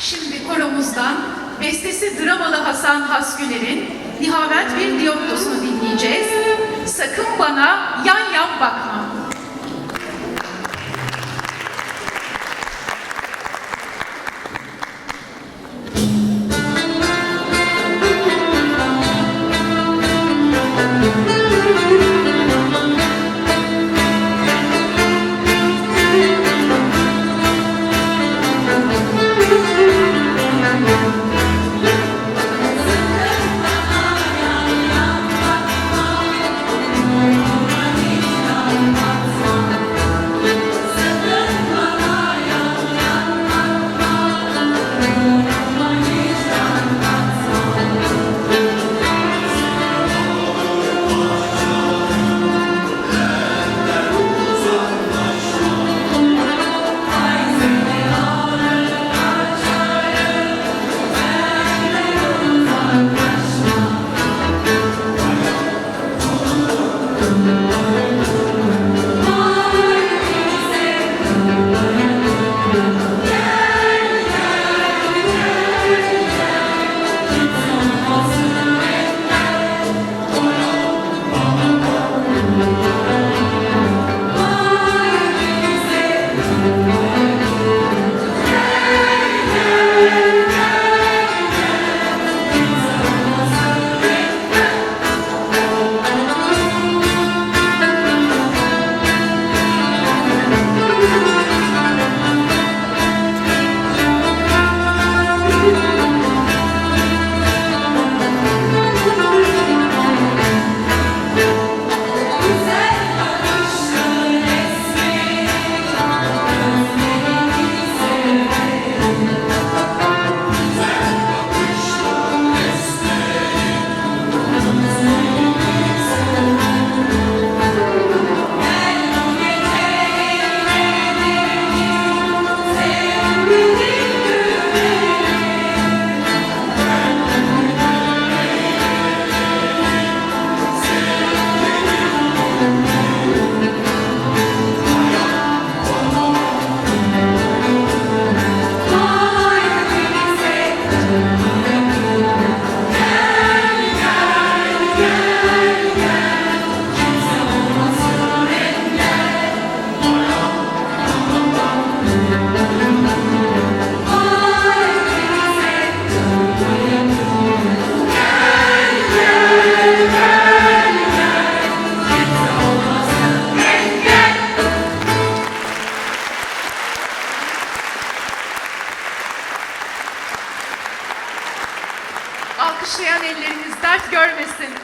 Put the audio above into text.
Şimdi koromuzdan bestesi dramalı Hasan Hasgüler'in nihavent bir diyoktosunu Alkışlayan elleriniz dert görmesin.